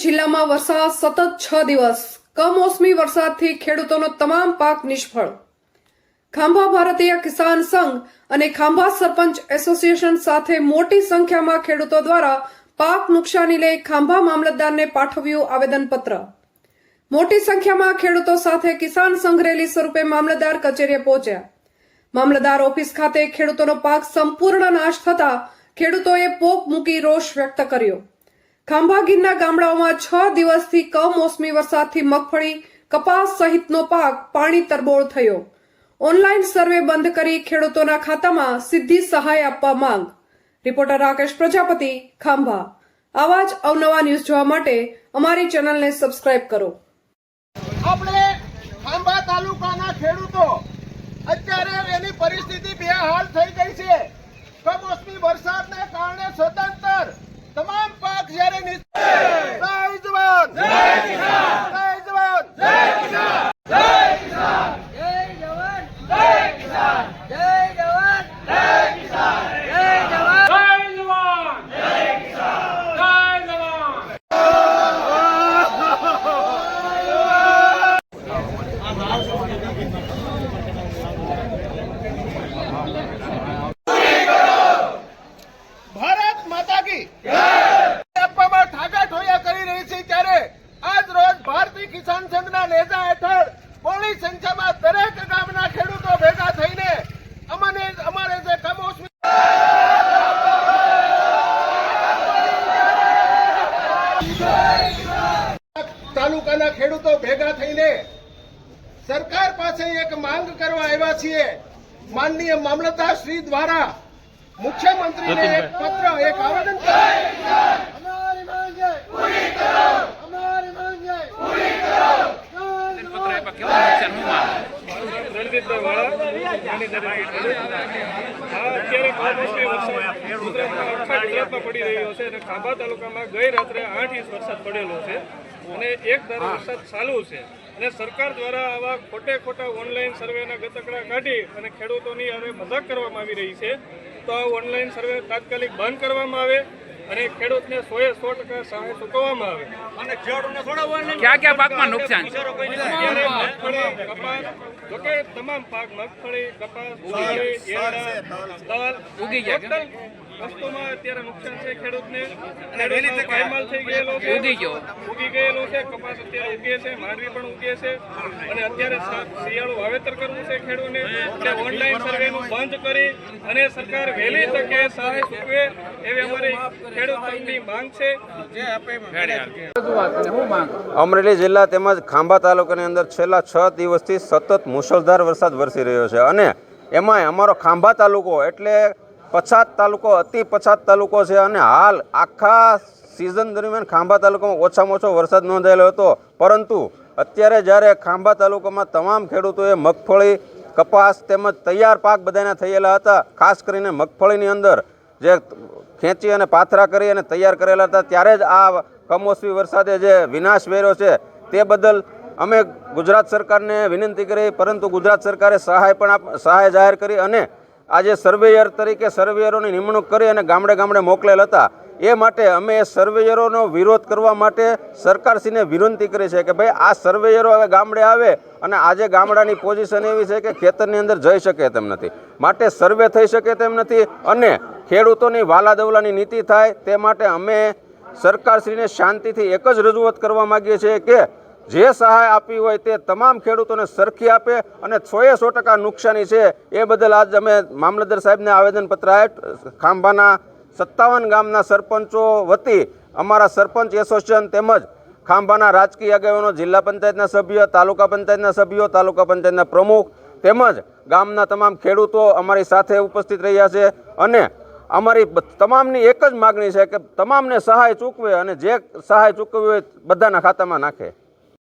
જિલ્લામાં વરસાદ સતત છ દિવસ. કમોસમી વરસાદથી ખેડૂતોનો તમામ પાક નિષ્ફળ. ખાંભા ભારતીય કિસાન સંઘ અને ખાંભા સરપંચ એસોસિએશન સાથે મોટી સંખ્યામાં ખેડૂતો દ્વારા પાક નુકસાની લઈ ખાંભા મામલતદારને પાઠવ્યું આવેદનપત્ર. મોટી સંખ્યામાં ખેડૂતો સાથે કિસાન સંઘ રેલી સ્વરૂપે મામલતદાર કચેરીએ પહોંચ્યા. મામલતદાર ઓફિસ ખાતે ખેડૂતોનો પાક સંપૂર્ણ નાશ થતા ખેડૂતોએ પોક મૂકી રોષ વ્યક્ત કર્યો. ખાંભા ગીરના ગામડાઓમાં છ દિવસથી કમોસમી વરસાદથી મગફળી, કપાસ સહિતનો પાક પાણી તરબોળ થયો. ઓનલાઈન સર્વે બંધ કરી ખેડૂતોના ખાતામાં સીધી સહાય આપવા માંગ. રિપોર્ટર રાકેશ પ્રજાપતિ, ખાંભા. આવા જ અવનવા ન્યૂઝ જોવા માટે અમારી ચેનલને સબસ્ક્રાઇબ કરો. આપણે ખાંભા તાલુકાના ખેડૂતો, અત્યારે એની પરિસ્થિતિ બે હાલ થઈ ગઈ છે. કમોસમી વરસાદને કારણે સતંતર તમામ પાક જ્યારે માતા કી આપવામાં ઠાગાઠોયા કરી રહી છે, ત્યારે આજ રોજ ભારતીય કિસાન સંઘના નેજા હેઠળ બહોળી સંખ્યામાં દરેક ગામના ખેડૂતો ભેગા થઈને અમને અમારે જે કમોસમી તાલુકાના ખેડૂતો ભેગા થઈને સરકાર પાસે એક માંગ કરવા આવ્યા છીએ. માનનીય મામલતદાર શ્રી દ્વારા મુખ્યમંત્રીને પત્ર એક આવેદન અમારી માંગે પૂરી કરો અમારી માંગે પૂરી કરો રણજીતભાઈ વાળા હા અત્યારે કમોસમી વરસાદ ગુજરાતમાં આખા ગુજરાતમાં પડી રહ્યો છે અને ખાંભા તાલુકામાં ગઈ રાત્રે આઠ ઇંચ વરસાદ પડેલો છે અને એક ધારો વરસાદ ચાલુ છે. અને સરકાર દ્વારા આવા ખોટે ખોટા ઓનલાઈન સર્વેના ગતકડા કાઢી અને ખેડૂતોની હવે મજાક કરવામાં આવી રહી છે. તો આ ઓનલાઈન સર્વે તાત્કાલિક બંધ કરવામાં આવે. અને ખેડૂતને સોએ સો ટકા સહાય ચૂકવવામાં આવે. ક્યાં ક્યાં પાકમાં નુકસાન? જોકે તમામ પાક મગફળી કપાસ તલ ઉગી ગયા કે? વસ્તુમાં અત્યારે નુકસાન છે ખેડૂતને. કાયમાલ થઈ ગયેલો ઉગી ગયો. ઉગી ગયેલો છે. કપાસ અત્યારે ઉગે છે માંડવી પણ ઉગે છે. અને અત્યારે સા- શિયાળુ વાવેતર કરવું છે ખેડૂતને. ઓનલાઈન સર્વેનું બંધ કરી અને સરકાર વહેલી તકે સહાય ચૂકવે એવી અમારી ખેડૂત માંગ છે. અમરેલી જિલ્લા તેમજ ખાંભા તાલુકાની અંદર છેલ્લા છ દિવસથી સતત મુશળધાર વરસાદ વરસી રહ્યો છે. અને એમાંય અમારો ખાંભા તાલુકો એટલે પછાત તાલુકો અતિ પછાત તાલુકો છે. અને હાલ આખા સિઝન દરમિયાન ખાંભા તાલુકામાં ઓછામાં ઓછો વરસાદ નોંધાયેલો હતો. પરંતુ અત્યારે જ્યારે ખાંભા તાલુકામાં તમામ ખેડૂતોએ મગફળી કપાસ તેમજ તૈયાર પાક બધાના થયેલા હતા ખાસ કરીને મગફળીની અંદર જે ખેંચી અને પાથરા કરી અને તૈયાર કરેલા હતા, ત્યારે જ આ કમોસમી વરસાદે જે વિનાશ વેર્યો છે, તે બદલ અમે ગુજરાત સરકારને વિનંતી કરી, પરંતુ ગુજરાત સરકારે સહાય પણ સહાય જાહેર કરી અને આજે સર્વેયર તરીકે સર્વેયરોની નિમણૂક કરી અને ગામડે ગામડે મોકલેલ હતા. એ માટે અમે એ સર્વેયરોનો વિરોધ કરવા માટે સરકારશ્રીને વિનંતી કરી છે કે ભાઈ, આ સર્વેયરો હવે ગામડે આવે અને આજે ગામડાની પોઝિશન એવી છે કે ખેતરની અંદર જઈ શકે તેમ નથી. માટે સર્વે થઈ શકે તેમ નથી અને ખેડૂતોની વાલાદવલાની નીતિ થાય તે માટે અમે સરકારશ્રીને શાંતિથી એક જ રજૂઆત કરવા માગીએ છીએ કે જે સહાય આપી હોય તે તમામ ખેડૂતોને સરખી આપે અને સોએ સો ટકા નુકસાની છે એ બદલ આજ અમે મામલતદાર સાહેબને આવેદનપત્ર ખાંભાના સત્તાવન ગામના સરપંચો વતી અમારા સરપંચ એસોસિએશન તેમજ ખાંભાના રાજકીય આગેવાનો, જિલ્લા પંચાયતના સભ્ય, તાલુકા પંચાયતના સભ્યો, તાલુકા પંચાયતના પ્રમુખ તેમજ ગામના તમામ ખેડૂતો અમારી સાથે ઉપસ્થિત રહ્યા છે અને અમારી તમામની એક જ માગણી છે કે તમામને સહાય ચૂકવે અને જે સહાય ચૂકવવી હોય બધાના ખાતામાં નાખે.